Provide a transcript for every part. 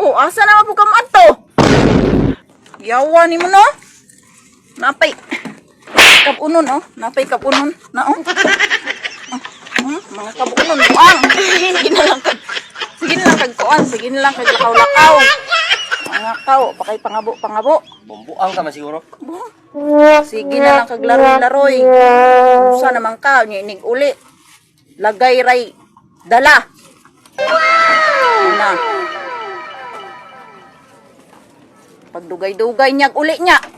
Oh, asa na po ka mo ato? Yawa ni mo no? Napay. Kapunon oh. Napay kapunon. Na oh. Hmm, mga kapunon. Buang. Sige na lang kag. Sige na lang kag kuan. Sige na lang kag lakaw-lakaw. Mga kaw. Pakay pangabo pangabo. Bumbuang ka man siguro. Sige na lang kag laroy-laroy. Usa naman ka. Ninig uli. Lagay ray. Dala. Na. Pagdugay-dugay niya uli niya.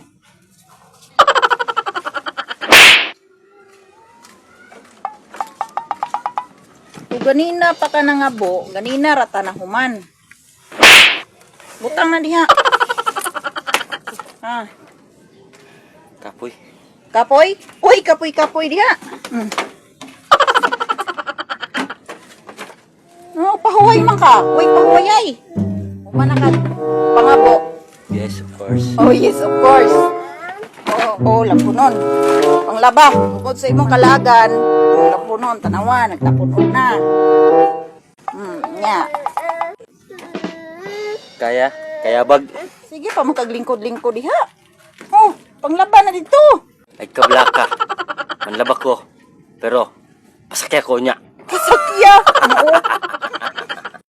O ganina pa ka nangabo, ganina rata na human. Butang na diha. Ha, Kapoy. kapoy? Uy, kapoy kapoy diha. Hmm. Oh, pahuway man ka. Uy, pahuway ay. Umana ka pangabo. Yes, of course. Oh, yes, of course. Oo, oh, oh, lampunon. Panglaba, bukod sa imong kalagan, lampunon, tanawa, nagtapunon na. Hmm, nya. Kaya, kaya bag. Sige pa, makaglingkod-lingkod diha. Oh, panglaba na dito. Ay kabla ka. Manlabak ko. Pero, pasakya ko niya. Kasakya. Oo.